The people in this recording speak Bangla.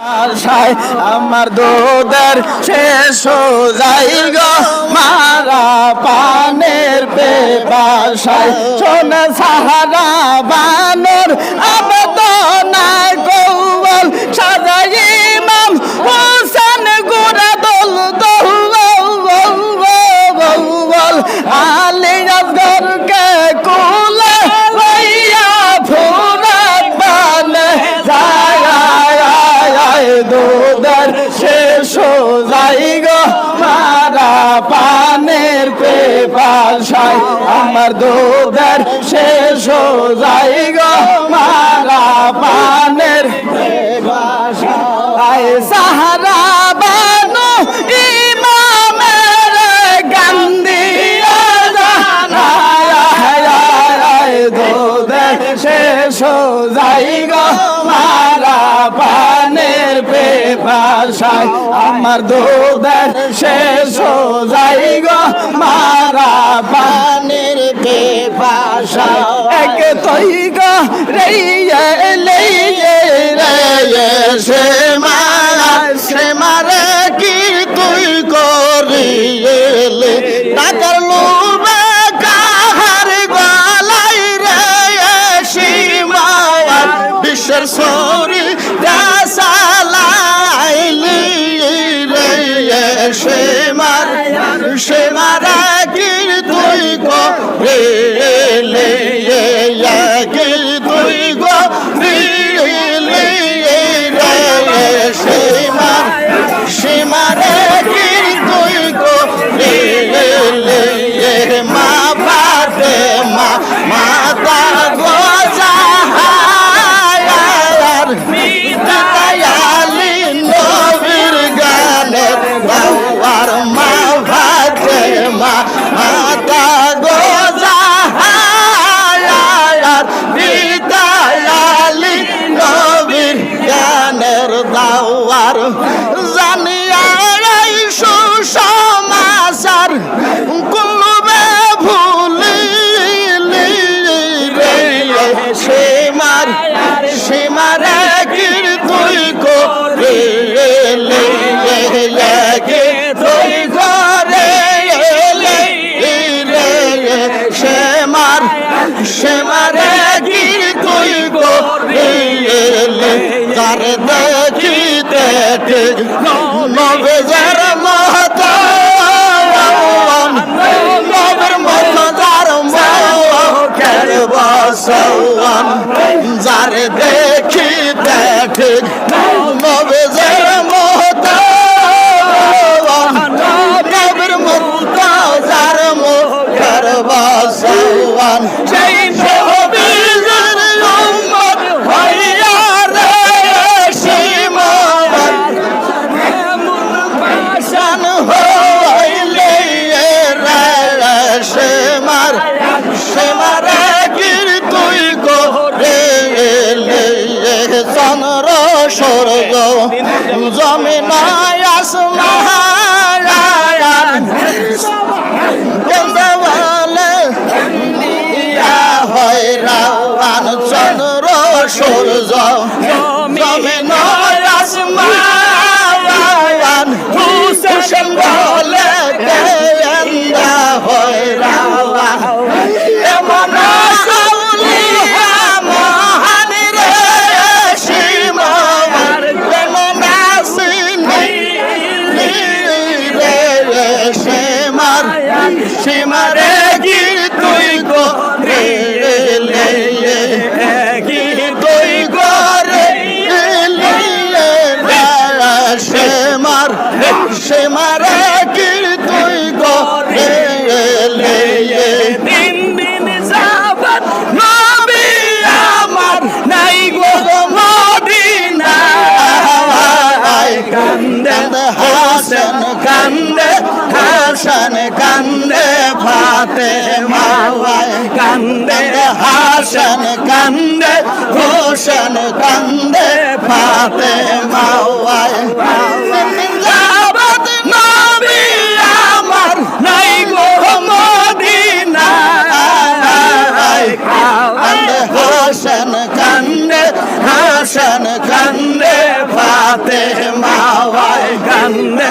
আমার দুধের শেষ যাই গো। মারা পানের বেবাসায় শোনে সাহারা বানর পানের পেপাশায় আমার দুধের শেষ যাই গো মারা পানের পেপাশায় সাহারা বানু ইমামের গান্ধিয়া দুধের শেষ যাই গো মারা পানের পেপাশায় আমার দুধের শেষ যাই গো মারা পানের পেপাশায় এক তৈ 알아. যার মুখের বসন যার দেখিতে ঠিক নবেজার মহত নবের মত যার মুখের বসন সেই সূর্য জমিন আসমান হয় রাওয়ান চন্দ্র সূর্য। জমিন আসমান হুসেন সীমার সীমারে গির তুই গো রে লে কি তুই গো রে লে সীমার সীমারে ফাতে মাওয়ায় কান্দে হাসন কান্দে হোসন কান্দে ফাতে মাওয়ায় হাসন কান্দে ফাতে মাওয়াই কান্দে